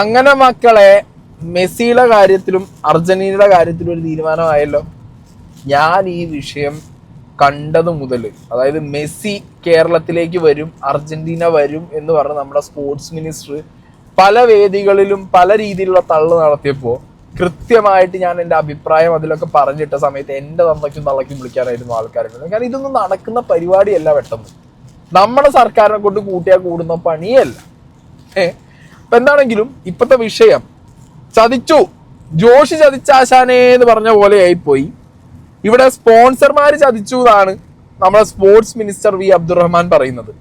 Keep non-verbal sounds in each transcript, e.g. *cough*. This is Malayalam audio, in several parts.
അങ്ങനെ മക്കളെ മെസ്സിയുടെ കാര്യത്തിലും അർജന്റീനയുടെ കാര്യത്തിലും ഒരു തീരുമാനമായല്ലോ. ഞാൻ ഈ വിഷയം കണ്ടത് മുതൽ അതായത് മെസ്സി കേരളത്തിലേക്ക് വരും അർജന്റീന വരും എന്ന് പറഞ്ഞ് നമ്മുടെ സ്പോർട്സ് മിനിസ്റ്റർ പല വേദികളിലും പല രീതിയിലുള്ള തള്ളു നടത്തിയപ്പോൾ കൃത്യമായിട്ട് ഞാൻ എന്റെ അഭിപ്രായം അതിലൊക്കെ പറഞ്ഞിട്ട സമയത്ത് എന്റെ തന്നയ്ക്കും തള്ളയ്ക്കും വിളിക്കാനായിരുന്നു ആൾക്കാരുണ്ട് കാരണം ഇതൊന്നും നടക്കുന്ന പരിപാടിയല്ല പെട്ടെന്ന്. നമ്മുടെ സർക്കാരിനെ കൊണ്ട് കൂട്ടിയാൽ കൂടുന്ന പണിയല്ല. ഏ? അപ്പൊ എന്താണെങ്കിലും ഇപ്പത്തെ വിഷയം ചതിച്ചു. ജോഷി ചതിച്ചാശാനേ എന്ന് പറഞ്ഞ പോലെ ആയിപ്പോയി. ഇവിടെ സ്പോൺസർമാർ ചതിച്ചു എന്നാണ് നമ്മുടെ സ്പോർട്സ് മിനിസ്റ്റർ വി അബ്ദുറഹ്മാൻ പറയുന്നത്.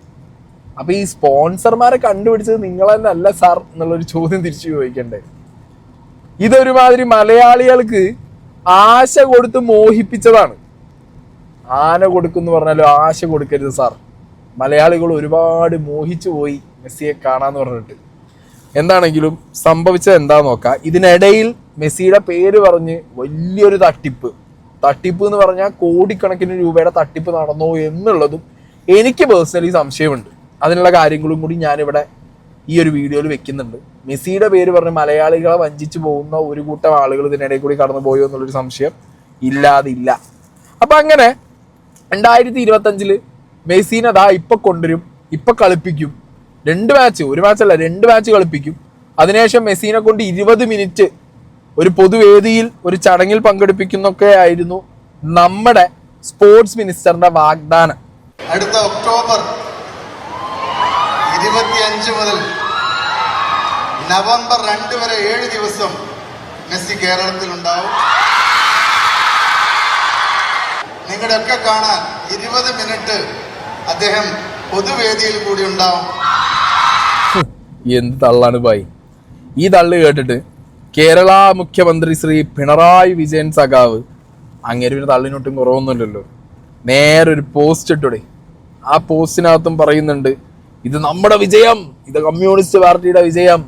അപ്പൊ ഈ സ്പോൺസർമാരെ കണ്ടുപിടിച്ചത് നിങ്ങൾ തന്നെ അല്ല സാർ എന്നുള്ളൊരു ചോദ്യം തിരിച്ചു ചോദിക്കണ്ടേ? ഇതൊരുമാതിരി മലയാളികൾക്ക് ആശ കൊടുത്ത് മോഹിപ്പിച്ചതാണ്. ആന കൊടുക്കുന്നു പറഞ്ഞാലും ആശ കൊടുക്കരുത് സാർ. മലയാളികൾ ഒരുപാട് മോഹിച്ചു പോയി മെസ്സിയെ കാണാന്ന് പറഞ്ഞിട്ട്. എന്താണെങ്കിലും സംഭവിച്ചത് എന്താ നോക്കാം. ഇതിനിടയിൽ മെസ്സിയുടെ പേര് പറഞ്ഞ് വലിയൊരു തട്ടിപ്പ്. തട്ടിപ്പ് എന്ന് പറഞ്ഞാൽ കോടിക്കണക്കിന് രൂപയുടെ തട്ടിപ്പ് നടന്നോ എന്നുള്ളതും എനിക്ക് പേഴ്സണലി സംശയമുണ്ട്. അതിനുള്ള കാര്യങ്ങളും കൂടി ഞാനിവിടെ ഈ ഒരു വീഡിയോയിൽ വെക്കുന്നുണ്ട്. മെസ്സിയുടെ പേര് പറഞ്ഞ് മലയാളികളെ വഞ്ചിച്ചു പോകുന്ന ഒരു കൂട്ടം ആളുകൾ ഇതിനിടയിൽ കൂടി കടന്നു പോയോ എന്നുള്ളൊരു സംശയം ഇല്ലാതില്ല. അപ്പം അങ്ങനെ രണ്ടായിരത്തി ഇരുപത്തഞ്ചിൽ മെസ്സിനെ അതാ ഇപ്പം കൊണ്ടുവരും ഇപ്പം കളിപ്പിക്കും രണ്ട് മാച്ച് ഒരു മാച്ചല്ല രണ്ട് മാച്ച് കളിപ്പിക്കും. അതിനുശേഷം മെസ്സിനെ കൊണ്ട് ഇരുപത് മിനിറ്റ് ഒരു പൊതുവേദിയിൽ ഒരു ചടങ്ങിൽ പങ്കെടുപ്പിക്കുന്നൊക്കെ ആയിരുന്നു നമ്മുടെ സ്പോർട്സ് മിനിസ്റ്ററിന്റെ വാഗ്ദാനം. അടുത്ത ഒക്ടോബർ ഇരുപത്തിയഞ്ച് മുതൽ നവംബർ രണ്ട് വരെ ഏഴ് ദിവസം മെസ്സി കേരളത്തിൽ ഉണ്ടാവും നിങ്ങളുടെയൊക്കെ കാണാൻ ഇരുപത് മിനിറ്റ് അദ്ദേഹം പൊതുവേദിയിൽ കൂടി ഉണ്ടാവും. എന്ത് തള്ളാണ് ബായി ഈ തള്ള് കേട്ടിട്ട് കേരള മുഖ്യമന്ത്രി ശ്രീ പിണറായി വിജയൻ സഖാവ് അങ്ങനെ പിന്നെ തള്ളിനൊട്ടും കുറവൊന്നുമില്ലല്ലോ. നേരെ ഒരു പോസ്റ്റ് ഇട്ടൂടെ. ആ പോസ്റ്റിനകത്തും പറയുന്നുണ്ട് ഇത് നമ്മുടെ വിജയം. ഇത് കമ്മ്യൂണിസ്റ്റ് പാർട്ടിയുടെ വിജയം.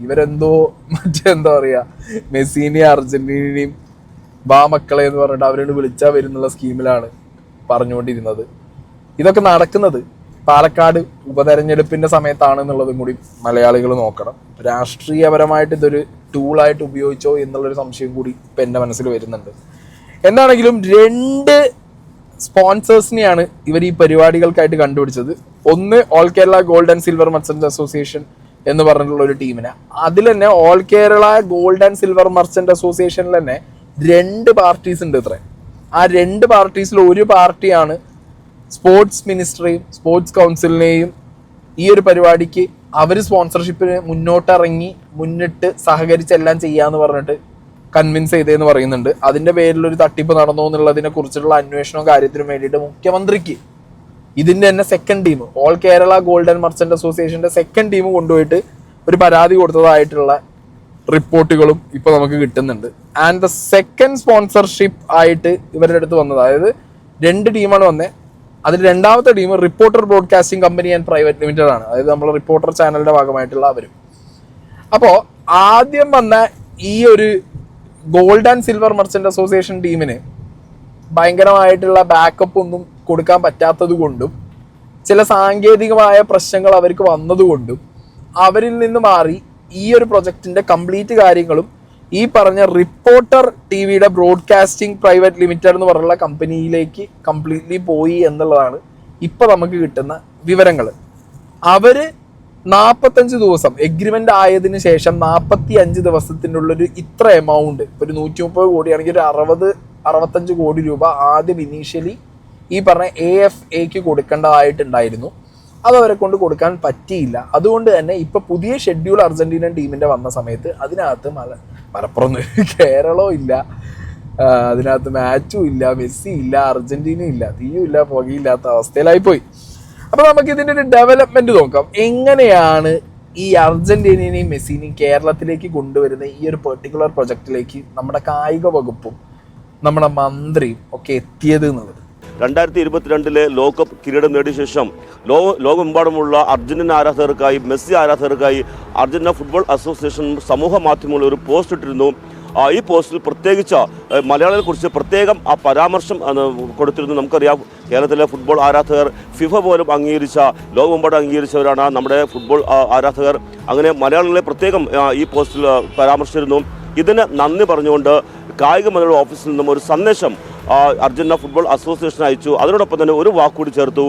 ഇവരെന്തോ മറ്റെന്താ പറയാ മെസ്സിനെയും അർജന്റീനയും ബാ മക്കളെ എന്ന് പറഞ്ഞിട്ട് അവരോട് വിളിച്ചാൽ വരുന്നുള്ള സ്കീമിലാണ് പറഞ്ഞുകൊണ്ടിരുന്നത്. ഇതൊക്കെ നടക്കുന്നത്. പാലക്കാട് ഉപതെരഞ്ഞെടുപ്പിന്റെ സമയത്താണ് എന്നുള്ളതും കൂടി മലയാളികൾ നോക്കണം. രാഷ്ട്രീയപരമായിട്ട് ഇതൊരു ടൂളായിട്ട് ഉപയോഗിച്ചോ എന്നുള്ളൊരു സംശയം കൂടി ഇപ്പം എന്റെ മനസ്സിൽ വരുന്നുണ്ട്. എന്താണെങ്കിലും രണ്ട് സ്പോൺസേഴ്സിനെയാണ് ഇവർ ഈ പരിപാടികൾക്കായിട്ട് കണ്ടുപിടിച്ചത്. ഒന്ന് all Kerala gold and silver merchant association എന്ന് പറഞ്ഞിട്ടുള്ള ഒരു ടീമിനെ. അതിൽ തന്നെ all Kerala gold and silver merchant അസോസിയേഷനിൽ തന്നെ രണ്ട് പാർട്ടീസ് ഉണ്ട് ഇത്ര. ആ രണ്ട് പാർട്ടീസിൽ ഒരു പാർട്ടിയാണ് സ്പോർട്സ് മിനിസ്ട്രിയും സ്പോർട്സ് കൗൺസിലിനെയും ഈ ഒരു പരിപാടിക്ക് അവർ സ്പോൺസർഷിപ്പിന് മുന്നോട്ടിറങ്ങി മുന്നിട്ട് സഹകരിച്ച് എല്ലാം ചെയ്യാന്ന് പറഞ്ഞിട്ട് കൺവിൻസ് ചെയ്തതെന്ന് പറയുന്നുണ്ട്. അതിന്റെ പേരിൽ ഒരു തട്ടിപ്പ് നടന്നു എന്നുള്ളതിനെ കുറിച്ചുള്ള അന്വേഷണവും കാര്യത്തിനും വേണ്ടിയിട്ട് മുഖ്യമന്ത്രിക്ക് ഇതിന്റെ തന്നെ second team all Kerala golden merchant അസോസിയേഷന്റെ സെക്കൻഡ് ടീം കൊണ്ടുപോയിട്ട് ഒരു പരാതി കൊടുത്തതായിട്ടുള്ള റിപ്പോർട്ടുകളും ഇപ്പോൾ നമുക്ക് കിട്ടുന്നുണ്ട്. ആൻഡ് ദ സെക്കൻഡ് സ്പോൺസർഷിപ്പ് ആയിട്ട് ഇവരുടെ അടുത്ത് വന്നത്. അതായത് രണ്ട് ടീമാണ് വന്നത് അതിൽ രണ്ടാമത്തെ team reporter broadcasting company and private limited ആണ്. അതായത് നമ്മൾ റിപ്പോർട്ടർ ചാനലിന്റെ ഭാഗമായിട്ടുള്ള അവരും. അപ്പോ ആദ്യം വന്ന ഈ ഒരു gold and silver merchant association ടീമിന് ഭയങ്കരമായിട്ടുള്ള ബാക്കപ്പ് ഒന്നും കൊടുക്കാൻ പറ്റാത്തത് കൊണ്ടും ചില സാങ്കേതികമായ പ്രശ്നങ്ങൾ അവർക്ക് വന്നതുകൊണ്ടും അവരിൽ നിന്ന് മാറി ഈ ഒരു പ്രൊജക്ടിന്റെ കംപ്ലീറ്റ് കാര്യങ്ങളും ഈ പറഞ്ഞ റിപ്പോർട്ടർ ടി വിയുടെ ബ്രോഡ്കാസ്റ്റിംഗ് പ്രൈവറ്റ് ലിമിറ്റഡ് എന്ന് പറഞ്ഞുള്ള കമ്പനിയിലേക്ക് കംപ്ലീറ്റ്ലി പോയി എന്നുള്ളതാണ് ഇപ്പൊ നമുക്ക് കിട്ടുന്ന വിവരങ്ങൾ. അവർ നാൽപ്പത്തഞ്ച് ദിവസം എഗ്രിമെന്റ് ആയതിനു ശേഷം നാൽപ്പത്തി അഞ്ച് ദിവസത്തിന്റെ ഉള്ളൊരു ഇത്ര എമൗണ്ട് ഒരു നൂറ്റി മുപ്പത് കോടിയാണെങ്കിൽ ഒരു അറുപത് അറുപത്തഞ്ച് കോടി രൂപ ആദ്യം ഇനീഷ്യലി ഈ പറഞ്ഞ എ എഫ് എക്ക് കൊടുക്കേണ്ടതായിട്ടുണ്ടായിരുന്നു. അത് അവരെ കൊണ്ട് കൊടുക്കാൻ പറ്റിയില്ല. അതുകൊണ്ട് തന്നെ ഇപ്പൊ പുതിയ ഷെഡ്യൂൾ അർജന്റീന ടീമിന്റെ വന്ന സമയത്ത് അതിനകത്ത് മലപ്പുറം *laughs* കേരളവും ഇല്ല. അതിനകത്ത് മാച്ചും ഇല്ല മെസ്സി ഇല്ല അർജന്റീന ഇല്ല തീയും ഇല്ല പുകയില്ലാത്ത അവസ്ഥയിലായി പോയി അപ്പൊ നമുക്ക് ഇതിന്റെ ഒരു ഡെവലപ്മെന്റ് നോക്കാം. എങ്ങനെയാണ് ഈ അർജന്റീനയും മെസ്സിനെയും കേരളത്തിലേക്ക് കൊണ്ടുവരുന്ന ഈ ഒരു പെർട്ടിക്കുലർ പ്രൊജക്റ്റിലേക്ക് നമ്മുടെ കായിക വകുപ്പും നമ്മുടെ മന്ത്രിയും ഒക്കെ എത്തിയത് എന്നുള്ളത്? രണ്ടായിരത്തി ഇരുപത്തിരണ്ടിലെ ലോകകപ്പ് കിരീടം നേടിയ ശേഷം ലോക ലോകമെമ്പാടുമുള്ള അർജന്റീന ആരാധകർക്കായി മെസ്സി ആരാധകർക്കായി അർജന്റീന ഫുട്ബോൾ അസോസിയേഷൻ സമൂഹ മാധ്യമങ്ങളിൽ ഒരു പോസ്റ്റ് ഇട്ടിരുന്നു. ഈ പോസ്റ്റിൽ പ്രത്യേകിച്ച് മലയാളികളെക്കുറിച്ച് മലയാളികളെ കുറിച്ച് പ്രത്യേകം ആ പരാമർശം കൊടുത്തിരുന്നു. നമുക്കറിയാം കേരളത്തിലെ ഫുട്ബോൾ ആരാധകർ ഫിഫ പോലും അംഗീകരിച്ച ലോകമെമ്പാടും അംഗീകരിച്ചവരാണ് നമ്മുടെ ഫുട്ബോൾ ആരാധകർ. അങ്ങനെ മലയാളികളെ പ്രത്യേകം ഈ പോസ്റ്റിൽ പരാമർശിച്ചിരുന്നു. ഇതിന് നന്ദി പറഞ്ഞുകൊണ്ട് കായിക മന്ത്രിയുടെ ഓഫീസിൽ നിന്നും ഒരു സന്ദേശം അർജന്റീന ഫുട്ബോൾ അസോസിയേഷൻ അയച്ചു. അതിനോടൊപ്പം തന്നെ ഒരു വാക്കുകൂടി ചേർത്തു.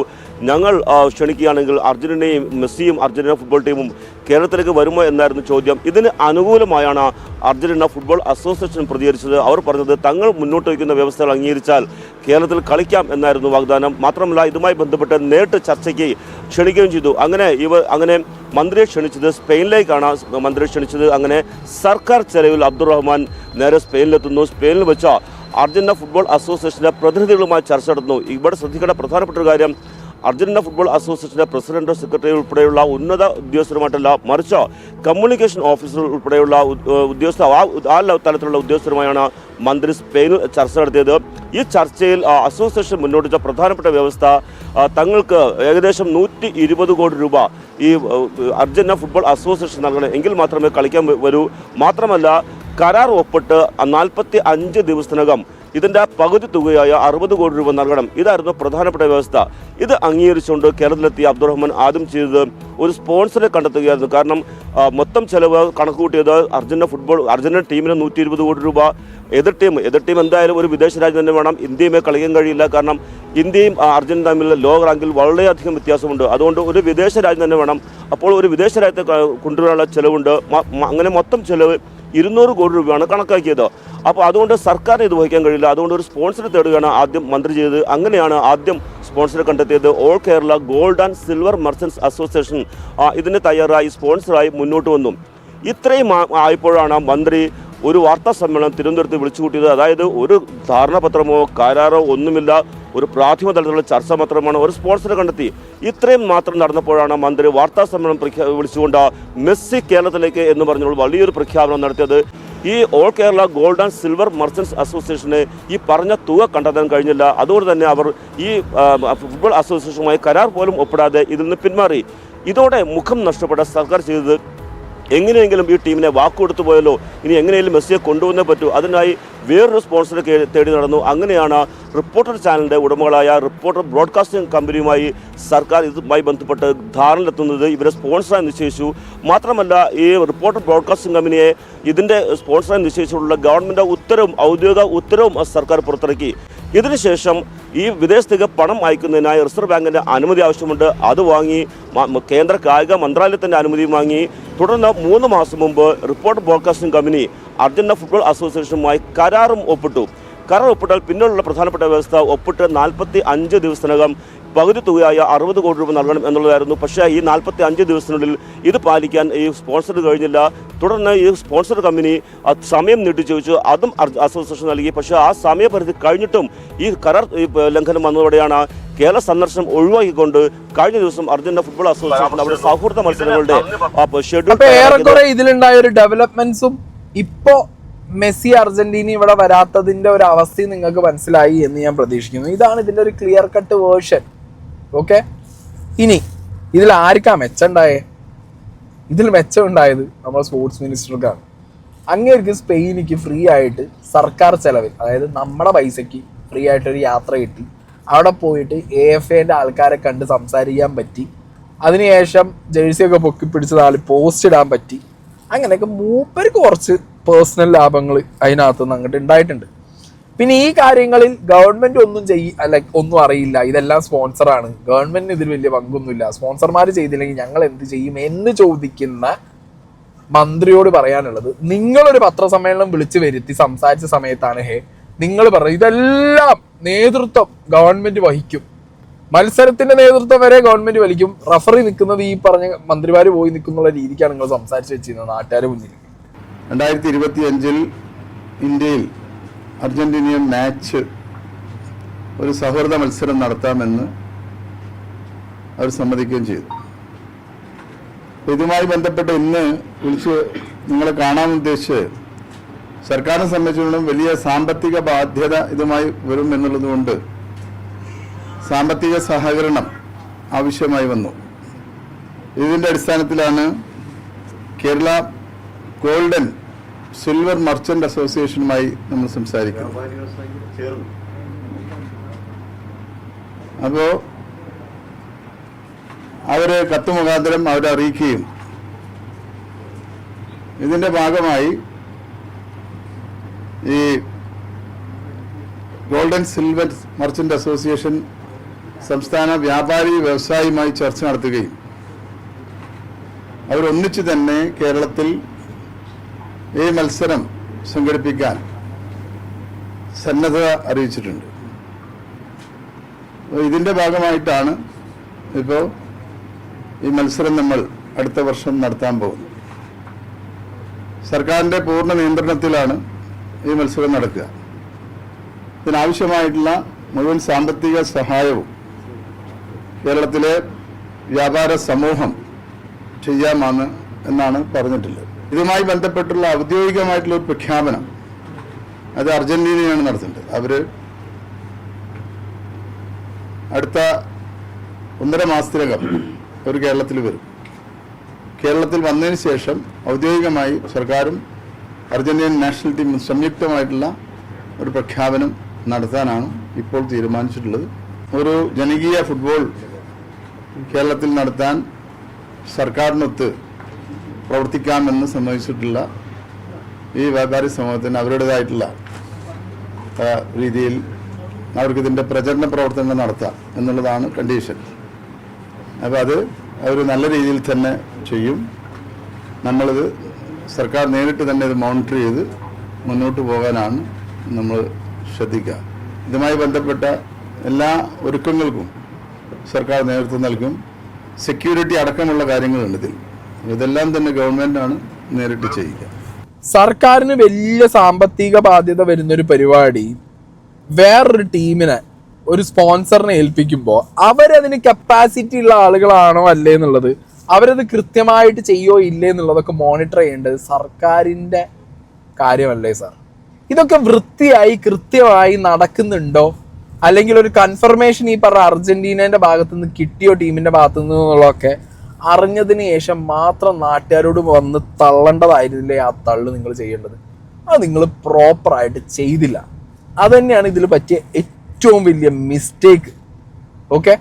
ഞങ്ങൾ ക്ഷണിക്കുകയാണെങ്കിൽ അർജന്റീനയും മെസ്സിയും അർജന്റീന ഫുട്ബോൾ ടീമും കേരളത്തിലേക്ക് വരുമോ എന്നായിരുന്നു ചോദ്യം. ഇതിന് അനുകൂലമായാണ് അർജന്റീന ഫുട്ബോൾ അസോസിയേഷൻ പ്രതികരിച്ചത്. അവർ പറഞ്ഞത് തങ്ങൾ മുന്നോട്ട് വയ്ക്കുന്ന വ്യവസ്ഥകൾ അംഗീകരിച്ചാൽ കേരളത്തിൽ കളിക്കാം എന്നായിരുന്നു വാഗ്ദാനം. മാത്രമല്ല ഇതുമായി ബന്ധപ്പെട്ട് നേരിട്ട് ചർച്ചയ്ക്ക് ക്ഷണിക്കുകയും ചെയ്തു. അങ്ങനെ ഇവ അങ്ങനെ മന്ത്രിയെ ക്ഷണിച്ചത് സ്പെയിനിലേക്കാണ് മന്ത്രിയെ ക്ഷണിച്ചത്. അങ്ങനെ സർക്കാർ ചെലവിൽ അബ്ദുറഹ്മാൻ നേരെ സ്പെയിനിലെത്തുന്നു. സ്പെയിനിൽ വെച്ച അർജന്റീന ഫുട്ബോൾ അസോസിയേഷന്റെ പ്രതിനിധികളുമായി ചർച്ച നടത്തുന്നു ഇവിടെ ശ്രദ്ധിക്കേണ്ട പ്രധാനപ്പെട്ട ഒരു കാര്യം അർജന്റീന ഫുട്ബോൾ അസോസിയേഷന്റെ പ്രസിഡന്റോ സെക്രട്ടറി ഉൾപ്പെടെയുള്ള ഉന്നത ഉദ്യോഗസ്ഥരുമായിട്ടല്ല മറിച്ച് കമ്മ്യൂണിക്കേഷൻ ഓഫീസർ ഉൾപ്പെടെയുള്ള ഉദ്യോഗസ്ഥ ആ തലത്തിലുള്ള ഉദ്യോഗസ്ഥരുമായാണ് മന്ത്രി സ്പെയിനിൽ ചർച്ച നടത്തിയത്. ഈ ചർച്ചയിൽ അസോസിയേഷൻ മുന്നോട്ട് വെച്ച പ്രധാനപ്പെട്ട വ്യവസ്ഥ തങ്ങൾക്ക് ഏകദേശം നൂറ്റി ഇരുപത് കോടി രൂപ ഈ അർജന്റീന ഫുട്ബോൾ അസോസിയേഷൻ നൽകണം. എങ്കിൽ മാത്രമേ കളിക്കാൻ വരൂ. മാത്രമല്ല കരാർ ഒപ്പിട്ട് നാൽപ്പത്തി അഞ്ച് ദിവസത്തിനകം ഇതിന്റെ പകുതി തുകയായ അറുപത് കോടി രൂപ നൽകണം. ഇതായിരുന്നു പ്രധാനപ്പെട്ട വ്യവസ്ഥ. ഇത് അംഗീകരിച്ചുകൊണ്ട് കേരളത്തിലെത്തിയ അബ്ദുറഹ്മാൻ ആദ്യം ചെയ്തത് ഒരു സ്പോൺസറെ കണ്ടെത്തുകയായിരുന്നു. കാരണം മൊത്തം ചെലവ് കണക്ക് കൂട്ടിയത് അർജന്റീന ഫുട്ബോൾ അർജന്റീന ടീമിന് നൂറ്റി ഇരുപത് കോടി രൂപ. എതിർ ടീം എതിർ ടീം എന്തായാലും ഒരു വിദേശ രാജ്യം തന്നെ വേണം. ഇന്ത്യയുമേ കളിക്കാൻ കഴിയില്ല. കാരണം ഇന്ത്യയും അർജന്റീന തമ്മിൽ ലോക റാങ്കിൽ വളരെയധികം വ്യത്യാസമുണ്ട്. അതുകൊണ്ട് ഒരു വിദേശ രാജ്യം തന്നെ വേണം. അപ്പോൾ ഒരു വിദേശ രാജ്യത്തെ കൊണ്ടുവരാനുള്ള ചെലവുണ്ട്. അങ്ങനെ മൊത്തം ചെലവ് ഇരുന്നൂറ് കോടി രൂപയാണ് കണക്കാക്കിയത്. അപ്പോൾ അതുകൊണ്ട് സർക്കാരിന് ഇത് വഹിക്കാൻ കഴിയില്ല. അതുകൊണ്ട് ഒരു സ്പോൺസറെ തേടുകയാണ് ആദ്യം മന്ത്രി ചെയ്തത്. അങ്ങനെയാണ് ആദ്യം സ്പോൺസറെ കണ്ടെത്തിയത്. All Kerala gold and silver merchants association ഇതിന് തയ്യാറായി സ്പോൺസറായി മുന്നോട്ട് വന്നു. ഇത്രയും ആയപ്പോഴാണ് മന്ത്രി ഒരു വാർത്താ സമ്മേളനം തിരുവനന്തപുരത്ത് വിളിച്ചുകൂട്ടിയത്. അതായത് ഒരു ധാരണാപത്രമോ കരാറോ ഒന്നുമില്ല. ഒരു പ്രാഥമിക തലത്തിലുള്ള ചർച്ച മാത്രമാണ്. ഒരു സ്പോൺസറെ കണ്ടെത്തി. ഇത്രയും മാത്രം നടന്നപ്പോഴാണ് മന്ത്രി വാർത്താ സമ്മേളനം പ്രഖ്യാ വിളിച്ചുകൊണ്ട് മെസ്സി കേരളത്തിലേക്ക് എന്ന് പറഞ്ഞുകൊണ്ട് വലിയൊരു പ്രഖ്യാപനം നടത്തിയത്. ഈ all Kerala gold and silver merchants അസോസിയേഷന് ഈ പറഞ്ഞ തുക കണ്ടെത്താൻ കഴിഞ്ഞില്ല. അതുകൊണ്ട് തന്നെ അവർ ഈ ഫുട്ബോൾ അസോസിയേഷനുമായി കരാർ പോലും ഒപ്പിടാതെ ഇതിൽ നിന്ന് പിന്മാറി. ഇതോടെ മുഖം നഷ്ടപ്പെട്ട സർക്കാർ ചെയ്തത് എങ്ങനെയെങ്കിലും ഈ ടീമിനെ വാക്കുകൊടുത്തു പോയല്ലോ. ഇനി എങ്ങനെയെങ്കിലും മെസ്സിയെ കൊണ്ടുവന്നേ പറ്റൂ. അതിനായി വേറൊരു സ്പോൺസറെ തേടി നടന്നു. അങ്ങനെയാണ് റിപ്പോർട്ടർ ചാനലിന്റെ ഉടമകളായ റിപ്പോർട്ടർ ബ്രോഡ്കാസ്റ്റിംഗ് കമ്പനിയുമായി സർക്കാർ ഇതുമായി ബന്ധപ്പെട്ട് ധാരണയിലെത്തുന്നത് ഇവരെ സ്പോൺസറായി നിശ്ചയിച്ചു. മാത്രമല്ല ഈ റിപ്പോർട്ടർ ബ്രോഡ്കാസ്റ്റിംഗ് കമ്പനിയെ ഇതിന്റെ സ്പോൺസറായി നിശ്ചയിച്ചിട്ടുള്ള ഗവൺമെന്റ് ഉത്തരവും ഔദ്യോഗിക ഉത്തരവും സർക്കാർ പുറത്തിറക്കി. ഇതിനുശേഷം ഈ വിദേശത്തേക്ക് പണം അയക്കുന്നതിനായി റിസർവ് ബാങ്കിന്റെ അനുമതി ആവശ്യമുണ്ട്. അത് വാങ്ങി കേന്ദ്ര കായിക മന്ത്രാലയത്തിന്റെ അനുമതി വാങ്ങി. തുടർന്ന് മൂന്ന് മാസം മുമ്പ് report broadcasting company Argentina football അസോസിയേഷനുമായി കരാറും ഒപ്പിട്ടു. കരാർ ഒപ്പിട്ടാൽ പിന്നീടുള്ള പ്രധാനപ്പെട്ട വ്യവസ്ഥ ഒപ്പിട്ട് നാൽപ്പത്തി അഞ്ച് ദിവസത്തിനകം പകുതി തുകയായ അറുപത് കോടി രൂപ നൽകണം എന്നുള്ളതായിരുന്നു. പക്ഷേ ഈ നാൽപ്പത്തി അഞ്ച് ദിവസത്തിനുള്ളിൽ ഇത് പാലിക്കാൻ ഈ സ്പോൺസർ കഴിഞ്ഞില്ല. തുടർന്ന് ഈ സ്പോൺസർ കമ്പനി സമയം നീട്ടി ചോദിച്ചു. അതും അസോസിയേഷൻ നൽകി. പക്ഷേ ആ സമയപരിധി കഴിഞ്ഞിട്ടും ഈ കരാർ ലംഘനം വന്നതോടെയാണ് കേരള സന്ദർശനം ഒഴിവാക്കിക്കൊണ്ട് കഴിഞ്ഞ ദിവസം അർജന്റീന ഫുട്ബോൾ അസോസിയേഷൻ അവിടെ സൗഹൃദ മത്സരങ്ങളുടെ ഷെഡ്യൂൾ ഏറെക്കുറെ ഇതിലുണ്ടായ ഒരു ഡെവലപ്മെന്റ്സും ഇപ്പോ മെസ്സി അർജന്റീന ഇവിടെ വരാത്തതിന്റെ ഒരു അവസ്ഥയും നിങ്ങൾക്ക് മനസ്സിലായി എന്ന് ഞാൻ പ്രതീക്ഷിക്കുന്നു. ഇതാണ് ഇതിന്റെ ഒരു ക്ലിയർ കട്ട് വേർഷൻ ഓക്കെ? ഇനി ഇതിൽ ആർക്കാ മെച്ചമുണ്ടായേ? ഇതിൽ മെച്ചം ഉണ്ടായത് നമ്മുടെ സ്പോർട്സ് മിനിസ്റ്റർക്കാണ് അങ്ങേർക്ക് സ്പെയിനിക്ക് ഫ്രീ ആയിട്ട് സർക്കാർ ചെലവിൽ അതായത് നമ്മുടെ പൈസയ്ക്ക് ഫ്രീ ആയിട്ടൊരു യാത്ര കിട്ടി. അവിടെ പോയിട്ട് എ എഫ് എന്റെ ആൾക്കാരെ കണ്ട് സംസാരിക്കാൻ പറ്റി. അതിനുശേഷം ജേഴ്സിയൊക്കെ പൊക്കി പിടിച്ച് നാല് പോസ്റ്റ് ഇടാൻ പറ്റി. അങ്ങനെയൊക്കെ മൂപ്പർക്ക് കുറച്ച് പേഴ്സണൽ ലാഭങ്ങൾ അതിനകത്തുനിന്ന് അങ്ങോട്ട് ഉണ്ടായിട്ടുണ്ട്. പിന്നെ ഈ കാര്യങ്ങളിൽ ഗവൺമെന്റ് ഒന്നും ചെയ്യ ഒന്നും അറിയില്ല. ഇതെല്ലാം സ്പോൺസറാണ് ഗവൺമെന്റിന് ഇതിൽ വലിയ പങ്കൊന്നുമില്ല. സ്പോൺസർമാർ ചെയ്തില്ലെങ്കിൽ ഞങ്ങൾ എന്ത് ചെയ്യും എന്ന് ചോദിക്കുന്ന മന്ത്രിയോട് പറയാനുള്ളത് നിങ്ങളൊരു പത്രസമ്മേളനം വിളിച്ചു വരുത്തി സംസാരിച്ച സമയത്താണ് ഹേ നിങ്ങൾ പറഞ്ഞത് ഇതെല്ലാം നേതൃത്വം ഗവൺമെന്റ് വഹിക്കും. മത്സരത്തിന്റെ നേതൃത്വം വരെ ഗവൺമെന്റ് വലിക്കും. റഫറി നിൽക്കുന്നത് ഈ പറഞ്ഞ മന്ത്രിമാര് പോയി നിൽക്കുന്ന രീതിക്കാണ് നിങ്ങൾ സംസാരിച്ചു വെച്ചിരുന്നത് നാട്ടുകാരെ മുന്നിൽ. രണ്ടായിരത്തി ഇരുപത്തി അഞ്ചിൽ ഇന്ത്യയിൽ അർജന്റീനിയൻ മാച്ച് ഒരു സൗഹൃദ മത്സരം നടത്താമെന്ന് അവർ സമ്മതിക്കുകയും ചെയ്തു. ഇതുമായി ബന്ധപ്പെട്ട് ഇന്ന് വിളിച്ച് നിങ്ങളെ കാണാൻ ഉദ്ദേശിച്ച് സർക്കാരിനെ സംബന്ധിച്ചിടത്തോളം വലിയ സാമ്പത്തിക ബാധ്യത ഇതുമായി വരും എന്നുള്ളതുകൊണ്ട് സാമ്പത്തിക സഹകരണം ആവശ്യമായി വന്നു. ഇതിന്റെ അടിസ്ഥാനത്തിലാണ് കേരള ഗോൾഡൻ സിൽവർ മർച്ചന്റ് അസോസിയേഷനുമായി നമ്മൾ സംസാരിക്കുന്നു. അപ്പോ അവർ കത്ത് മുഖാന്തരം അവരെ അറിയിക്കുകയും ഇതിന്റെ ഭാഗമായി ഈ ഗോൾഡൻ സിൽവർ മർച്ചന്റ് അസോസിയേഷൻ സംസ്ഥാന വ്യാപാരി വ്യവസായിയുമായി ചർച്ച നടത്തുകയും അവരൊന്നിച്ചു തന്നെ കേരളത്തിൽ ഈ മത്സരം സംഘടിപ്പിക്കാൻ സന്നദ്ധത അറിയിച്ചിട്ടുണ്ട്. ഇതിന്റെ ഭാഗമായിട്ടാണ് ഇപ്പോൾ ഈ മത്സരം നമ്മൾ അടുത്ത വർഷം നടത്താൻ പോകുന്നത്. സർക്കാരിന്റെ പൂർണ നിയന്ത്രണത്തിലാണ് ഈ മത്സരം നടക്കുക. ഇതിനാവശ്യമായിട്ടുള്ള മുഴുവൻ സാമ്പത്തിക സഹായവും കേരളത്തിലെ വ്യാപാര സമൂഹം ചെയ്യാമെന്ന് എന്നാണ് പറഞ്ഞിട്ടുള്ളത്. ഇതുമായി ബന്ധപ്പെട്ടുള്ള ഔദ്യോഗികമായിട്ടുള്ള ഒരു പ്രഖ്യാപനം അത് അർജന്റീനയാണ് നടത്തുന്നത്. അവർ അടുത്ത ഒന്നര മാസത്തിനകം ഒരു കേരളത്തിൽ വരും. കേരളത്തിൽ വന്നതിന് ശേഷം ഔദ്യോഗികമായി സർക്കാരും അർജന്റീൻ നാഷണൽ ടീമും സംയുക്തമായിട്ടുള്ള ഒരു പ്രഖ്യാപനം നടത്താനാണ് ഇപ്പോൾ തീരുമാനിച്ചിട്ടുള്ളത്. ഒരു ജനകീയ ഫുട്ബോൾ കേരളത്തിൽ നടത്താൻ സർക്കാരിനൊത്ത് പ്രവർത്തിക്കാമെന്ന് സമ്മതിച്ചിട്ടുള്ള ഈ വ്യാപാരി സമൂഹത്തിന് അവരുടേതായിട്ടുള്ള രീതിയിൽ അവർക്ക് അവർക്കിതിന്റെ പ്രചരണ പ്രവർത്തനങ്ങൾ നടത്താം എന്നുള്ളതാണ് കണ്ടീഷൻ അപ്പോൾ അത് അവർ നല്ല രീതിയിൽ തന്നെ ചെയ്യും. നമ്മളിത് സർക്കാർ നേരിട്ട് തന്നെ ഇത് മോണിറ്റർ ചെയ്ത് മുന്നോട്ട് പോകാനാണ് നമ്മൾ ശ്രദ്ധിക്കുക. ഇതുമായി ബന്ധപ്പെട്ട എല്ലാ ഒരുക്കങ്ങൾക്കും സർക്കാർ നേതൃത്വം നൽകും. സെക്യൂരിറ്റി അടക്കമുള്ള കാര്യങ്ങളുണ്ട് ഇതിൽ. ഇതെല്ലാം തന്നെ ഗവൺമെന്റാണ് നേരിട്ട് ചെയ്യുക. സർക്കാരിന് വലിയ സാമ്പത്തിക ബാധ്യത വരുന്നൊരു പരിപാടി വേറൊരു ടീമിനെ ഒരു സ്പോൺസറിനെ ഏൽപ്പിക്കുമ്പോൾ അവരതിന് കപ്പാസിറ്റി ഉള്ള ആളുകളാണോ അല്ലേ എന്നുള്ളത് അവരത് കൃത്യമായിട്ട് ചെയ്യോ ഇല്ലേ എന്നുള്ളതൊക്കെ മോണിറ്റർ ചെയ്യേണ്ടത് സർക്കാരിന്റെ കാര്യമല്ലേ സാർ? ഇതൊക്കെ വൃത്തിയായി കൃത്യമായി നടക്കുന്നുണ്ടോ? അല്ലെങ്കിൽ ഒരു കൺഫർമേഷൻ ഈ പറഞ്ഞ അർജന്റീനേന്റെ ഭാഗത്തുനിന്ന് കിട്ടിയോ ടീമിന്റെ ഭാഗത്തുനിന്നുള്ളതൊക്കെ അറിഞ്ഞതിന് ശേഷം മാത്രം നാട്ടുകാരോട് വന്ന് തള്ളേണ്ടതായിരുന്നില്ലേ ആ തള്ളു നിങ്ങൾ ചെയ്യേണ്ടത്? അത് നിങ്ങൾ പ്രോപ്പറായിട്ട് ചെയ്തില്ല. അതുതന്നെയാണ് ഇതിൽ പറ്റിയ ഏറ്റവും വലിയ മിസ്റ്റേക്ക് ഓക്കെ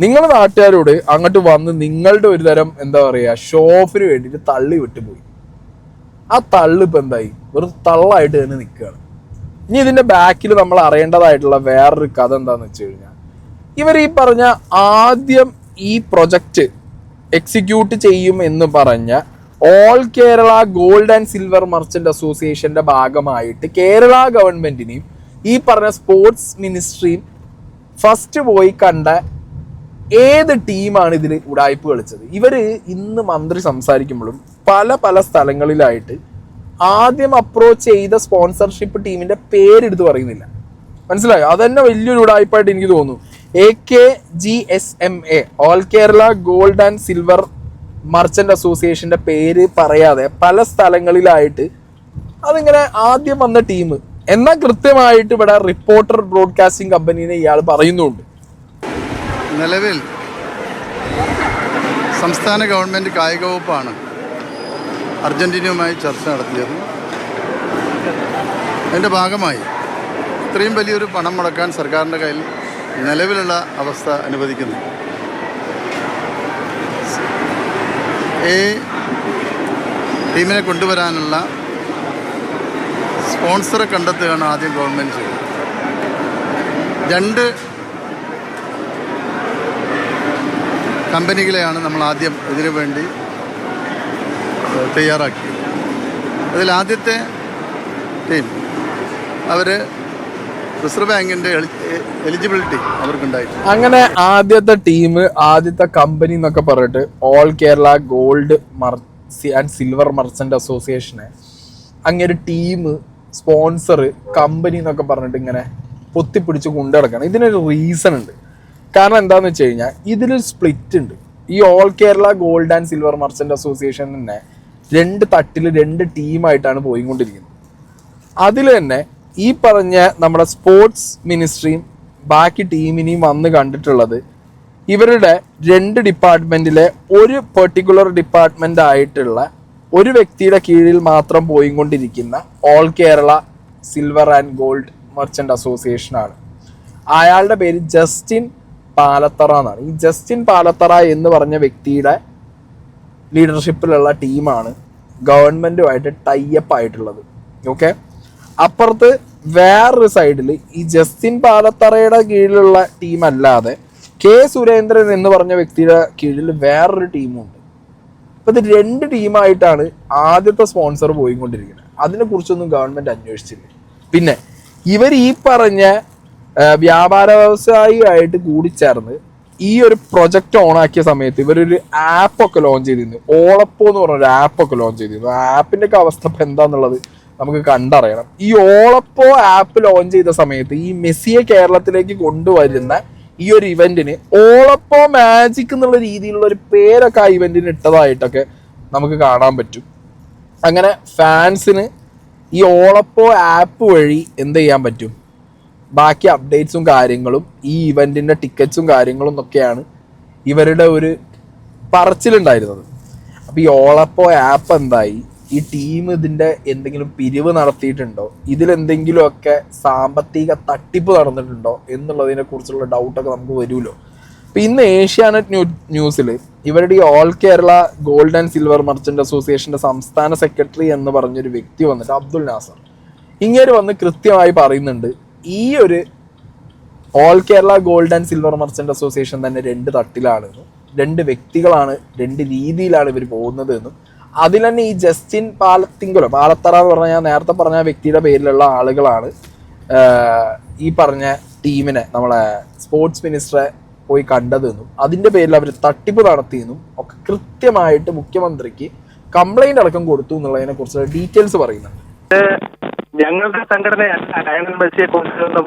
നിങ്ങൾ നാട്ടുകാരോട് അങ്ങോട്ട് വന്ന് നിങ്ങളുടെ ഒരു തരം എന്താ പറയുക ഷോഫിന് വേണ്ടിയിട്ട് തള്ളി വിട്ടുപോയി. ആ തള്ള് ഇപ്പം എന്തായി? വെറും തള്ളായിട്ട് തന്നെ നിൽക്കുകയാണ്. ഇനി ഇതിന്റെ ബാക്കിൽ നമ്മൾ അറിയേണ്ടതായിട്ടുള്ള വേറൊരു കഥ എന്താണെന്ന് വെച്ച് കഴിഞ്ഞാൽ ഇവർ ഈ പറഞ്ഞ ആദ്യം ഈ പ്രൊജക്റ്റ് എക്സിക്യൂട്ട് ചെയ്യും എന്ന് പറഞ്ഞ all Kerala gold and silver merchant അസോസിയേഷന്റെ ഭാഗമായിട്ട് കേരള ഗവൺമെന്റിനെയും ഈ പറഞ്ഞ സ്പോർട്സ് മിനിസ്ട്രിയും ഫസ്റ്റ് പോയി കണ്ട ഏത് ടീമാണ് ഇതിൽ ഉടായ്പ കളിച്ചത്? ഇവർ ഇന്ന് മന്ത്രി സംസാരിക്കുമ്പോഴും പല പല സ്ഥലങ്ങളിലായിട്ട് ആദ്യം അപ്രോച്ച് ചെയ്ത സ്പോൺസർഷിപ്പ് ടീമിന്റെ പേരെടുത്ത് പറയുന്നില്ല. മനസ്സിലായോ? അതന്നെ വലിയൊരു ഉടായ്പായിട്ട് എനിക്ക് തോന്നുന്നു. A K G S M A all Kerala gold and silver merchant അസോസിയേഷന്റെ പേര് പറയാതെ പല സ്ഥലങ്ങളിലായിട്ട് അതിങ്ങനെ ആദ്യം വന്ന ടീം എന്നാൽ കൃത്യമായിട്ട് ഇവിടെ റിപ്പോർട്ടർ ബ്രോഡ്കാസ്റ്റിംഗ് കമ്പനീനെ ഇയാൾ പറയുന്നുണ്ട്. നിലവിൽ സംസ്ഥാന ഗവൺമെന്റ് കായിക വകുപ്പാണ് അർജന്റീനയുമായി ചർച്ച നടത്തിയത്. അതിന്റെ ഭാഗമായി ഇത്രയും വലിയൊരു പണം മുടക്കാൻ സർക്കാരിന്റെ കയ്യിൽ നിലവിലുള്ള അവസ്ഥ അനുവദിക്കുന്നു. ഈ ടീമിനെ കൊണ്ടുവരാനുള്ള സ്പോൺസറെ കണ്ടെത്തുകയാണ് ആദ്യം ഗവൺമെന്റ് ചെയ്തത് രണ്ട് കമ്പനികളെയാണ് നമ്മൾ ആദ്യം ഇതിനു വേണ്ടി തയ്യാറാക്കിയത്. അതിൽ ആദ്യത്തെ ടീം അവർ റിസർവ് ബാങ്കിന്റെ എലിജിബിലിറ്റി അവർക്കുണ്ടായിട്ടുണ്ട് അങ്ങനെ ആദ്യത്തെ ടീം ആദ്യത്തെ കമ്പനി എന്നൊക്കെ പറഞ്ഞിട്ട് ഓൾ കേരള ഗോൾഡ് മർസി ആൻഡ് സിൽവർ മർച്ചന്റ് അസോസിയേഷനെ അങ്ങനെ ഒരു ടീം സ്പോൺസർ കമ്പനി എന്നൊക്കെ പറഞ്ഞിട്ട് ഇങ്ങനെ പൊത്തിപ്പിടിച്ച് കൊണ്ടുനടക്കണം. ഇതിനൊരു റീസൺ ഉണ്ട്. കാരണം എന്താന്ന് വെച്ച് കഴിഞ്ഞാൽ ഇതിലൊരു സ്പ്ലിറ്റ് ഉണ്ട്. ഈ all Kerala gold and silver merchant association തന്നെ രണ്ട് തട്ടിൽ രണ്ട് ടീമായിട്ടാണ് പോയിക്കൊണ്ടിരിക്കുന്നത്. അതിൽ തന്നെ ഈ പറഞ്ഞ നമ്മുടെ സ്പോർട്സ് മിനിസ്ട്രിയും ബാക്കി ടീമിനെയും വന്ന് കണ്ടിട്ടുള്ളത് ഇവരുടെ രണ്ട് ഡിപ്പാർട്ട്മെന്റിലെ ഒരു പെർട്ടിക്കുലർ ഡിപ്പാർട്ട്മെന്റ് ആയിട്ടുള്ള ഒരു വ്യക്തിയുടെ കീഴിൽ മാത്രം പോയിക്കൊണ്ടിരിക്കുന്ന all Kerala silver and gold merchant association ആണ്. അയാളുടെ പേര് ജസ്റ്റിൻ പാലത്തറ എന്നാണ്. ഈ ജസ്റ്റിൻ പാലത്തറ എന്ന് പറഞ്ഞ വ്യക്തിയുടെ ലീഡർഷിപ്പിലുള്ള ടീമാണ് ഗവൺമെന്റുമായിട്ട് ടൈ അപ്പ് ആയിട്ടുള്ളത്. ഓക്കെ അപ്പുറത്ത് വേറൊരു സൈഡിൽ ഈ ജസ്റ്റിൻ പാലത്തറയുടെ കീഴിലുള്ള ടീം അല്ലാതെ കെ സുരേന്ദ്രൻ എന്ന് പറഞ്ഞ വ്യക്തിയുടെ കീഴിൽ വേറൊരു ടീമുണ്ട് അപ്പൊ ഇത് രണ്ട് ടീമായിട്ടാണ് ആദ്യത്തെ സ്പോൺസർ പോയിക്കൊണ്ടിരിക്കുന്നത്. അതിനെ കുറിച്ചൊന്നും ഗവൺമെന്റ് അന്വേഷിച്ചില്ല? പിന്നെ ഇവർ ഈ പറഞ്ഞ വ്യാപാര വ്യവസായിയായിട്ട് കൂടിച്ചേർന്ന് ഈ ഒരു പ്രൊജക്റ്റ് ഓൺ ആക്കിയ സമയത്ത് ഇവരൊരു ആപ്പൊക്കെ ലോഞ്ച് ചെയ്തിരുന്നു. ഓളപ്പോ എന്ന് പറഞ്ഞൊരു ആപ്പൊക്കെ ലോഞ്ച് ചെയ്തിരുന്നു. ആ ആപ്പിന്റെ ഒക്കെ അവസ്ഥ ഇപ്പൊ എന്താന്നുള്ളത് നമുക്ക് കണ്ടറിയണം. ഈ ഓളപ്പോ ആപ്പ് ലോഞ്ച് ചെയ്ത സമയത്ത് ഈ മെസ്സിയെ കേരളത്തിലേക്ക് കൊണ്ടുവരുന്ന ഈ ഒരു ഇവന്റിന് ഓളപ്പോ മാജിക് എന്നുള്ള രീതിയിലുള്ള ഒരു പേരൊക്കെ ആ ഇവന്റിന് ഇട്ടതായിട്ടൊക്കെ നമുക്ക് കാണാൻ പറ്റും. അങ്ങനെ ഫാൻസിന് ഈ ഓളപ്പോ ആപ്പ് വഴി എന്ത് ചെയ്യാൻ പറ്റും? ബാക്കി അപ്ഡേറ്റ്സും കാര്യങ്ങളും ഈ ഇവന്റിന്റെ ടിക്കറ്റ്സും കാര്യങ്ങളും ഒക്കെയാണ് ഇവരുടെ ഒരു പറച്ചിലുണ്ടായിരുന്നത്. അപ്പൊ ഈ ഓളപ്പോ ആപ്പ് എന്തായി? ഈ ടീം ഇതിന്റെ എന്തെങ്കിലും പിരിവ് നടത്തിയിട്ടുണ്ടോ? ഇതിലെന്തെങ്കിലുമൊക്കെ സാമ്പത്തിക തട്ടിപ്പ് നടന്നിട്ടുണ്ടോ എന്നുള്ളതിനെ കുറിച്ചുള്ള ഡൗട്ടൊക്കെ നമുക്ക് വരുമല്ലോ. അപ്പൊ ഇന്ന് ഏഷ്യാനെറ്റ് ന്യൂ ന്യൂസിൽ ഇവരുടെ ഈ all Kerala gold and silver merchant അസോസിയേഷന്റെ സംസ്ഥാന സെക്രട്ടറി എന്ന് പറഞ്ഞൊരു വ്യക്തി വന്നിട്ട് അബ്ദുൽ നാസർ. ഇങ്ങനെ വന്ന് കൃത്യമായി പറയുന്നുണ്ട് ഈ ഒരു all Kerala gold and silver merchant association തന്നെ രണ്ട് തട്ടിലാണ് രണ്ട് വ്യക്തികളാണ് രണ്ട് രീതിയിലാണ് ഇവർ പോകുന്നത് എന്നും അതിൽ തന്നെ ഈ ജസ്റ്റിൻ പാലത്തിങ്കലോ പാലത്തറ പറഞ്ഞ ഞാൻ നേരത്തെ പറഞ്ഞ വ്യക്തിയുടെ പേരിലുള്ള ആളുകളാണ് ഈ പറഞ്ഞ ടീമിനെ നമ്മളെ സ്പോർട്സ് മിനിസ്റ്ററെ പോയി കണ്ടതെന്നും അതിന്റെ പേരിൽ അവർ തട്ടിപ്പ് നടത്തിയെന്നും ഒക്കെ കൃത്യമായിട്ട് മുഖ്യമന്ത്രിക്ക് കംപ്ലൈന്റ് അടക്കം കൊടുത്തു എന്നുള്ളതിനെ കുറിച്ച് ഡീറ്റെയിൽസ് പറയുന്നുണ്ട്. ഞങ്ങളുടെ സംഘടനയല്ല ലയണൽ മെസ്സിയെ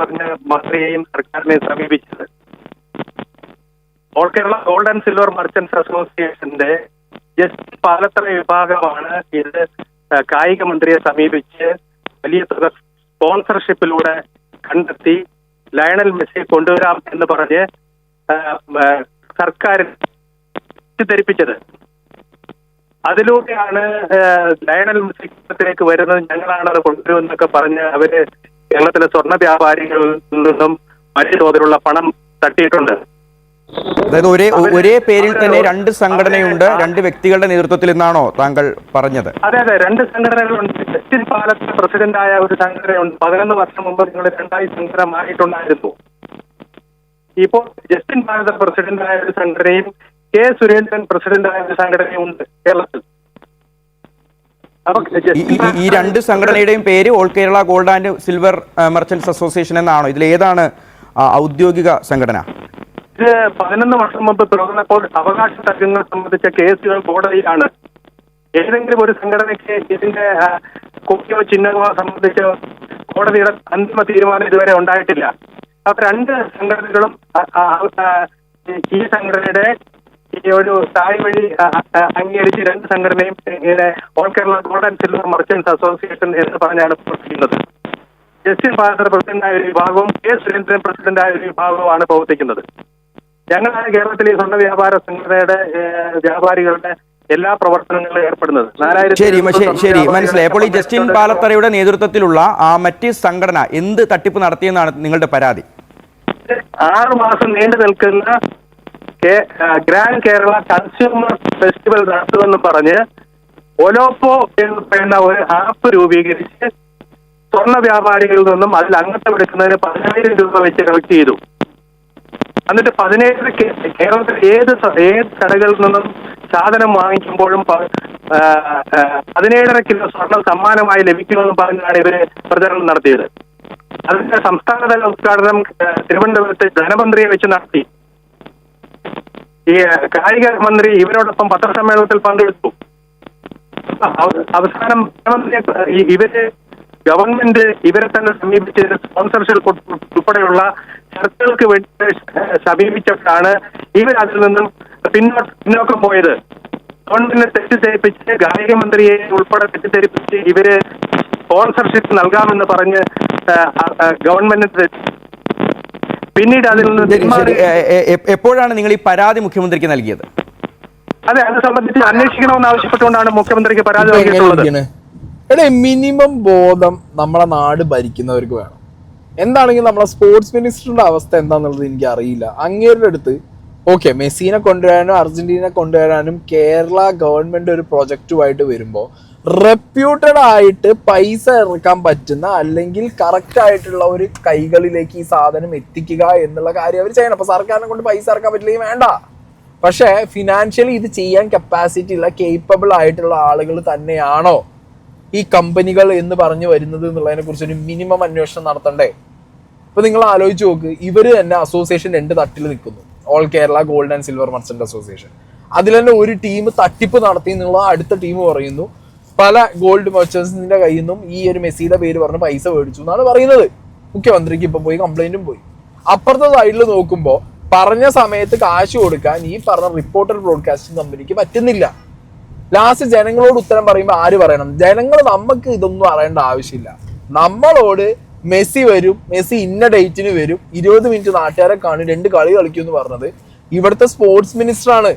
പറഞ്ഞ മന്ത്രിയെയും സർക്കാരിനെയും സമീപിച്ചത്. All Kerala gold and silver merchants അസോസിയേഷന്റെ ജസ്റ്റ് പാലത്ര വിഭാഗമാണ് ഇത് കായിക മന്ത്രിയെ സമീപിച്ച് വലിയ തുക സ്പോൺസർഷിപ്പിലൂടെ കണ്ടെത്തി ലയണൽ മെസ്സിയെ കൊണ്ടുവരാം എന്ന് പറഞ്ഞ് സർക്കാർ തെറ്റിദ്ധരിപ്പിച്ചത്. അതിലൂടെയാണ് ലയണൽ മെസ്സി കേരളത്തിലേക്ക് വരുന്നത്. ഞങ്ങളാണ് അത് കൊണ്ടുവരുമെന്നൊക്കെ പറഞ്ഞ് അവർ കേരളത്തിലെ സ്വർണ വ്യാപാരികളിൽ നിന്നും വലിയ തോതിലുള്ള പണം തട്ടിയിട്ടുണ്ട്. അതായത് ഒരേ ഒരേ പേരിൽ തന്നെ രണ്ട് സംഘടനയുണ്ട് രണ്ട് വ്യക്തികളുടെ നേതൃത്വത്തിൽ എന്നാണോ താങ്കൾ പറഞ്ഞത്? അതെ അതെ രണ്ട് സംഘടനകളുണ്ട്. ജസ്റ്റിൻ പാലത്ത് പ്രസിഡന്റായ ഒരു സംഘടനയുണ്ട്. പതിനൊന്ന് വർഷം മുമ്പ് നിങ്ങൾ രണ്ടായി സംഘടന മാറിയിട്ടുണ്ടായിരുന്നു. ഇപ്പോൾ ജസ്റ്റിൻ പാലത്ത് പ്രസിഡന്റായ ഒരു സംഘടനയും കെ സുരേന്ദ്രൻ പ്രസിഡന്റായ ഒരു സംഘടനയും ഉണ്ട് കേരളത്തിൽ. ഈ- രണ്ട് സംഘടനയുടെയും പേര് all Kerala gold and silver merchants association എന്നാണോ? ഇതിൽ ഏതാണ് ഔദ്യോഗിക സംഘടന? പതിനൊന്ന് വർഷം മുമ്പ് തുറന്നപ്പോൾ അവകാശ തർക്കങ്ങൾ സംബന്ധിച്ച കേസുകൾ കോടതിയിലാണ്. ഏതെങ്കിലും ഒരു സംഘടനയ്ക്ക് ഇതിന്റെ കോപ്പിയോ ചിഹ്നമോ സംബന്ധിച്ച് കോടതിയുടെ അന്തിമ തീരുമാനം ഇതുവരെ ഉണ്ടായിട്ടില്ല. അപ്പൊ രണ്ട് സംഘടനകളും ഈ സംഘടനയുടെ ഒരു തായ് വഴി അംഗീകരിച്ച് രണ്ട് സംഘടനയും all Kerala gold and silver merchants association എന്ന് പറഞ്ഞാണ് പ്രവർത്തിക്കുന്നത്. ജസ്റ്റിൻ ഫാദർ പ്രസിഡന്റായ ഒരു വിഭാഗവും കെ സുരേന്ദ്രൻ പ്രസിഡന്റായ ഒരു വിഭാഗവുമാണ് പ്രവർത്തിക്കുന്നത്. ഞങ്ങളാണ് കേരളത്തിലെ സ്വർണ വ്യാപാര സംഘടനയുടെ വ്യാപാരികളുടെ എല്ലാ പ്രവർത്തനങ്ങളിലും ഏർപ്പെടുന്നത്. ശരി ശരി, മനസ്സിലായി. അപ്പോൾ ഈ ജസ്റ്റിൻ പാലത്തറയുടെ നേതൃത്വത്തിലുള്ള ആ മറ്റ് സംഘടന എന്ത് തട്ടിപ്പ് നടത്തിയെന്നാണ് നിങ്ങളുടെ പരാതി? ആറു മാസം നീണ്ടു നിൽക്കുന്ന ഗ്രാൻഡ് കേരള കൺസ്യൂമർ ഫെസ്റ്റിവൽ നടത്തുമെന്ന് പറഞ്ഞ് ഒലോപ്പോ എന്ന് പറയുന്ന ഒരു ആപ്പ് രൂപീകരിച്ച് സ്വർണ വ്യാപാരികളിൽ നിന്നും അതിൽ അംഗത്വം എടുക്കുന്നതിന് പതിനായിരം രൂപ വെച്ച് കളക്ട് ചെയ്തു. എന്നിട്ട് പതിനേഴ് കേരളത്തിൽ ഏത് ഏത് കടകളിൽ നിന്നും സാധനം വാങ്ങിക്കുമ്പോഴും പതിനേഴര കിലോ സ്വർണം സമ്മാനമായി ലഭിക്കുമെന്ന് പറഞ്ഞാണ് ഇവർ പ്രചരണം നടത്തിയത്. അതിന്റെ സംസ്ഥാനതല ഉദ്ഘാടനം തിരുവനന്തപുരത്തെ ധനമന്ത്രിയെ വെച്ച് നടത്തി. ഈ കായിക മന്ത്രി ഇവരോടൊപ്പം പത്രസമ്മേളനത്തിൽ പങ്കെടുത്തു. അവ- അവസാനം ധനമന്ത്രിയെ ഈ- ഇവർ ഗവൺമെന്റ് ഇവരെ തന്നെ സമീപിച്ച് സ്പോൺസർഷിപ്പ് ഉൾപ്പെടെയുള്ള ചർച്ചകൾക്ക് വേണ്ടി സമീപിച്ചപ്പോഴാണ് ഇവർ അതിൽ നിന്നും പിന്നോട്ട് പിന്നോക്കം പോയത്. ഗവൺമെന്റിനെ തെറ്റിദ്ധരിപ്പിച്ച് കായിക മന്ത്രിയെ ഉൾപ്പെടെ തെറ്റിദ്ധരിപ്പിച്ച് ഇവർ സ്പോൺസർഷിപ്പ് നൽകാമെന്ന് പറഞ്ഞ് ഗവൺമെന്റിന്റെ ഗവൺമെന്റിന് പിന്നീട് അതിൽ നിന്ന് എപ്പോഴാണ് നിങ്ങൾ ഈ പരാതി മുഖ്യമന്ത്രിക്ക് നൽകിയത്? അതെ അത് സംബന്ധിച്ച് അന്വേഷിക്കണമെന്ന് ആവശ്യപ്പെട്ടുകൊണ്ടാണ് മുഖ്യമന്ത്രിക്ക് പരാതി നൽകിയിട്ടുള്ളത്? എടേ മിനിമം ബോധം നമ്മളെ നാട് ഭരിക്കുന്നവർക്ക് വേണം. എന്താണെങ്കിലും നമ്മളെ സ്പോർട്സ് മിനിസ്റ്ററിന്റെ അവസ്ഥ എന്താണെന്നുള്ളത് എനിക്ക് അറിയില്ല. അങ്ങേരുടെ അടുത്ത് ഓക്കെ മെസ്സീനെ കൊണ്ടുവരാനും അർജന്റീനെ കൊണ്ടുവരാനും കേരള ഗവൺമെന്റ് ഒരു പ്രൊജക്റ്റുമായിട്ട് വരുമ്പോൾ റെപ്യൂട്ടഡ് ആയിട്ട് പൈസ ഇറക്കാൻ പറ്റുന്ന അല്ലെങ്കിൽ കറക്റ്റ് ആയിട്ടുള്ള ഒരു കൈകളിലേക്ക് ഈ സാധനം എത്തിക്കുക എന്നുള്ള കാര്യം അവർ ചെയ്യണം. അപ്പൊ സർക്കാരിനെ കൊണ്ട് പൈസ ഇറക്കാൻ പറ്റില്ലെങ്കിൽ വേണ്ട. പക്ഷേ ഫിനാൻഷ്യലി ഇത് ചെയ്യാൻ കപ്പാസിറ്റി ഉള്ള കേപ്പബിൾ ആയിട്ടുള്ള ആളുകൾ തന്നെയാണോ? ഈ കമ്പനികൾ എന്ന് പറഞ്ഞു വരുന്നത് എന്നുള്ളതിനെ കുറിച്ച് ഒരു മിനിമം അന്വേഷണം നടത്തണ്ടേ? ഇപ്പൊ നിങ്ങൾ ആലോചിച്ച് നോക്ക് ഇവർ തന്നെ അസോസിയേഷൻ രണ്ട് തട്ടിൽ നിൽക്കുന്നു. All Kerala gold and silver merchant association അതിൽ തന്നെ ഒരു ടീം തട്ടിപ്പ് നടത്തി എന്നുള്ള അടുത്ത ടീം പറയുന്നു. പല ഗോൾഡ് മെർച്ചൻസിന്റെ കയ്യിൽ നിന്നും ഈ ഒരു മെസ്സിയുടെ പേര് പറഞ്ഞ് പൈസ മേടിച്ചു എന്നാണ് പറയുന്നത്. മുഖ്യമന്ത്രിക്ക് ഇപ്പൊ പോയി കംപ്ലൈന്റും പോയി. അപ്പുറത്തെ സൈഡിൽ നോക്കുമ്പോൾ പറഞ്ഞ സമയത്ത് കാശ് കൊടുക്കാൻ ഈ പറഞ്ഞ റിപ്പോർട്ടർ ബ്രോഡ്കാസ്റ്റിംഗ് കമ്പനിക്ക് പറ്റുന്നില്ല. ലാസ്റ്റ് ജനങ്ങളോട് ഉത്തരം പറയുമ്പോൾ ആര് പറയണം? ജനങ്ങൾ നമുക്ക് ഇതൊന്നും അറിയേണ്ട ആവശ്യമില്ല. നമ്മളോട് മെസ്സി വരും മെസ്സി ഇന്ന ഡേറ്റിന് വരും ഇരുപത് മിനിറ്റ് നാട്ടുകാരെ കാണും രണ്ട് കളി കളിക്കും എന്ന് പറഞ്ഞത് ഇവിടുത്തെ സ്പോർട്സ് മിനിസ്റ്റർ ആണ്.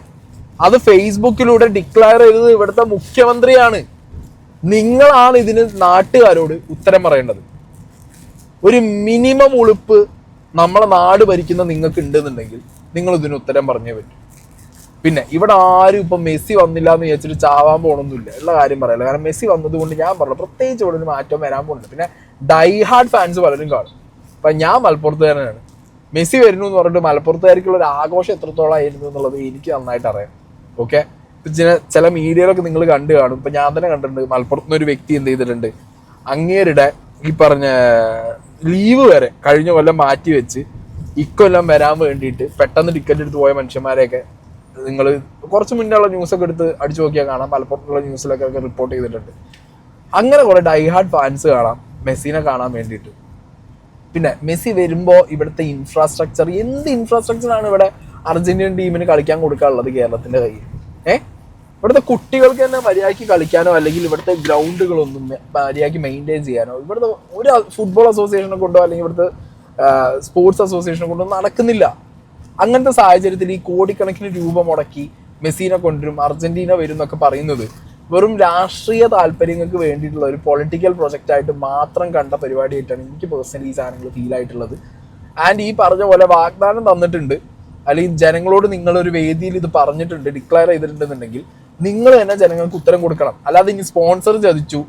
അത് ഫേസ്ബുക്കിലൂടെ ഡിക്ലെയർ ചെയ്തത് ഇവിടുത്തെ മുഖ്യമന്ത്രിയാണ്. നിങ്ങളാണ് ഇതിന് നാട്ടുകാരോട് ഉത്തരം പറയേണ്ടത്. ഒരു മിനിമം ഉളുപ്പ് നമ്മളെ നാട് ഭരിക്കുന്ന നിങ്ങൾക്ക് ഉണ്ടെന്നുണ്ടെങ്കിൽ നിങ്ങൾ ഇതിന് ഉത്തരം പറഞ്ഞേ പറ്റൂ. പിന്നെ ഇവിടെ ആരും ഇപ്പൊ മെസ്സി വന്നില്ല എന്ന് വിചാരിച്ചിട്ട് ചാവാൻ പോകണമെന്നില്ല ഉള്ള കാര്യം പറയല്ല. കാരണം മെസ്സി വന്നതുകൊണ്ട് ഞാൻ പറഞ്ഞു പ്രത്യേകിച്ച് ഇവിടെ ഒരു മാറ്റം വരാൻ പോകുന്നുണ്ട് പിന്നെ ഡൈ ഹാർഡ് ഫാൻസ് പലരും കാണും. അപ്പൊ ഞാൻ മലപ്പുറത്തുകാരനാണ്. മെസ്സി വരുന്നു എന്ന് പറഞ്ഞിട്ട് മലപ്പുറത്തുകാർക്കുള്ള ഒരു ആഘോഷം എത്രത്തോളം ആയിരുന്നു എന്നുള്ളത് എനിക്ക് നന്നായിട്ട് അറിയാം. ഓക്കെ ചില ചില മീഡിയയിലൊക്കെ നിങ്ങൾ കണ്ടു കാണും. ഇപ്പൊ ഞാൻ തന്നെ കണ്ടിട്ടുണ്ട്. മലപ്പുറത്ത് നിന്ന് ഒരു വ്യക്തി എന്ത് ചെയ്തിട്ടുണ്ട്? അങ്ങേരുടെ ഈ പറഞ്ഞ ലീവ് വരെ കഴിഞ്ഞ കൊല്ലം മാറ്റി വെച്ച് ഇക്കൊല്ലം വരാൻ വേണ്ടിയിട്ട് പെട്ടെന്ന് ടിക്കറ്റ് എടുത്ത് പോയ മനുഷ്യന്മാരെയൊക്കെ നിങ്ങൾ കുറച്ച് മുന്നേ ഉള്ള ന്യൂസൊക്കെ എടുത്ത് അടിച്ചു നോക്കിയാൽ കാണാം. മലപ്പുറത്തുള്ള ന്യൂസിലൊക്കെ റിപ്പോർട്ട് ചെയ്തിട്ടുണ്ട്. അങ്ങനെ കുറെ ഡൈഹാർഡ് ഫാൻസ് കാണാം. മെസ്സിനെ കാണാൻ വേണ്ടിയിട്ട്. പിന്നെ മെസ്സി വരുമ്പോൾ ഇവിടുത്തെ ഇൻഫ്രാസ്ട്രക്ചർ എന്ത് ഇൻഫ്രാസ്ട്രക്ചറാണ് ഇവിടെ അർജന്റീൻ ടീമിന് കളിക്കാൻ കൊടുക്കാനുള്ളത് കേരളത്തിന്റെ കയ്യിൽ? ഏ? ഇവിടുത്തെ കുട്ടികൾക്ക് തന്നെ മര്യാദയ്ക്ക് കളിക്കാനോ അല്ലെങ്കിൽ ഇവിടുത്തെ ഗ്രൗണ്ടുകളൊന്നും മര്യാദയ്ക്ക് മെയിന്റെയിൻ ചെയ്യാനോ ഇവിടുത്തെ ഒരു ഫുട്ബോൾ അസോസിയേഷനെ കൊണ്ടോ അല്ലെങ്കിൽ ഇവിടുത്തെ സ്പോർട്സ് അസോസിയേഷനെ കൊണ്ടോ നടക്കുന്നില്ല. അങ്ങനത്തെ സാഹചര്യത്തിൽ ഈ കോടിക്കണക്കിന് രൂപ മുടക്കി മെസ്സിനെ കൊണ്ടുവരും അർജന്റീന വരും എന്നൊക്കെ പറയുന്നത് വെറും രാഷ്ട്രീയ താല്പര്യങ്ങൾക്ക് വേണ്ടിയിട്ടുള്ള ഒരു പൊളിറ്റിക്കൽ പ്രൊജക്റ്റ് ആയിട്ട് മാത്രം കണ്ട പരിപാടിയായിട്ടാണ് എനിക്ക് പേഴ്സണലി ഈ സാധനങ്ങൾ ഫീൽ ആയിട്ടുള്ളത്. ആൻഡ് ഈ പറഞ്ഞ പോലെ വാഗ്ദാനം തന്നിട്ടുണ്ട്. അല്ലെങ്കിൽ ജനങ്ങളോട് നിങ്ങളൊരു വേദിയിൽ ഇത് പറഞ്ഞിട്ടുണ്ട് ഡിക്ലെയർ ചെയ്തിട്ടുണ്ടെന്നുണ്ടെങ്കിൽ നിങ്ങൾ തന്നെ ജനങ്ങൾക്ക് ഉത്തരം കൊടുക്കണം. അല്ലാതെ ഇനി സ്പോൺസർ ചതിച്ചു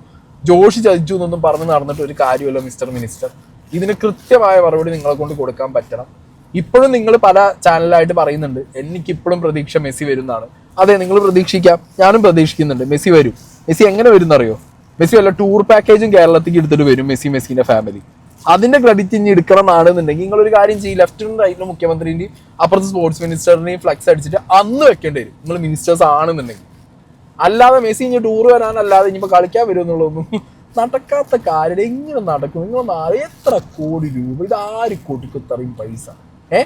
ജോഷി ചതിച്ചു എന്നൊന്നും പറഞ്ഞ് നടന്നിട്ട് ഒരു കാര്യമല്ല മിസ്റ്റർ മിനിസ്റ്റർ ഇതിന് കൃത്യമായ മറുപടി നിങ്ങളെ കൊണ്ട് കൊടുക്കാൻ പറ്റണം. ഇപ്പോഴും നിങ്ങൾ പല ചാനലായിട്ട് പറയുന്നുണ്ട് എനിക്ക് ഇപ്പോഴും പ്രതീക്ഷ മെസ്സി വരുന്നതാണ് അതെ നിങ്ങൾ പ്രതീക്ഷിക്കാം. ഞാനും പ്രതീക്ഷിക്കുന്നുണ്ട്. മെസ്സി വരും. മെസ്സി എങ്ങനെ വരും എന്നറിയോ മെസ്സി വല്ല ടൂർ പാക്കേജും കേരളത്തിലേക്ക് എടുത്തിട്ട് വരും മെസ്സി മെസ്സിന്റെ ഫാമിലി അതിന്റെ ക്രെഡിറ്റ് ഇനി എടുക്കണം എന്നാണെന്നുണ്ടെങ്കിൽ നിങ്ങൾ ഒരു കാര്യം ചെയ്യും ലെഫ്റ്റിനും റൈറ്റിനും മുഖ്യമന്ത്രിന്റെയും അപ്പുറത്തെ സ്പോർട്സ് മിനിസ്റ്ററിനെയും ഫ്ലക്സ് അടിച്ചിട്ട് അന്ന് വെക്കേണ്ടി വരും. നിങ്ങൾ മിനിസ്റ്റേഴ്സ് ആണെന്നുണ്ടെങ്കിൽ. അല്ലാതെ മെസ്സി ഇനി ടൂർ വരാനല്ലാതെ ഇനിയിപ്പോ കളിക്കാൻ വരും എന്നുള്ളതൊന്നും നടക്കാത്ത കാര്യം. എങ്ങനെ നടക്കും? നിങ്ങൾ എത്ര കോടി രൂപ? ഇത് ആര് കൊടുക്കും പൈസ? ഏ?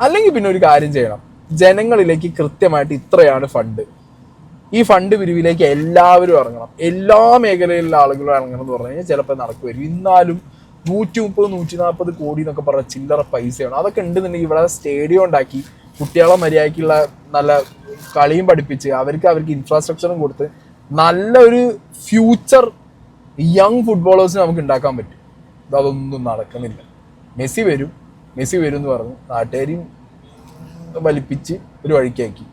അല്ലെങ്കിൽ പിന്നെ ഒരു കാര്യം ചെയ്യണം. ജനങ്ങളിലേക്ക് കൃത്യമായിട്ട് ഇത്രയാണ് ഫണ്ട് ഈ ഫണ്ട് പിരിവിലേക്ക് എല്ലാവരും ഇറങ്ങണം. എല്ലാ മേഖലയിലുള്ള ആളുകളും ഇറങ്ങണം എന്ന് പറഞ്ഞു കഴിഞ്ഞാൽ ചിലപ്പോൾ നടക്കുമായിരിക്കും. ഇന്നാലും നൂറ്റി മുപ്പത് നൂറ്റി നാൽപ്പത് കോടി എന്നൊക്കെ പറഞ്ഞ ചില്ലറ പൈസയാണ്. അതൊക്കെ ഉണ്ടെന്നുണ്ടെങ്കിൽ ഇവിടെ സ്റ്റേഡിയം ഉണ്ടാക്കി കുട്ടികളെ മര്യാദയ്ക്കുള്ള നല്ല കളിയും പഠിപ്പിച്ച് അവർക്ക് അവർക്ക് ഇൻഫ്രാസ്ട്രക്ചറും കൊടുത്ത് നല്ലൊരു ഫ്യൂച്ചർ യങ് ഫുട്ബോളേഴ്സിന് നമുക്ക് ഉണ്ടാക്കാൻ പറ്റും. അതൊന്നും നടക്കുന്നില്ല. മെസ്സി വരും. മെസ്സി വരും എന്ന് പറഞ്ഞു. നാട്ടുകാരെയും വലിപ്പിച്ച് ഒരു വഴിക്കാക്കി.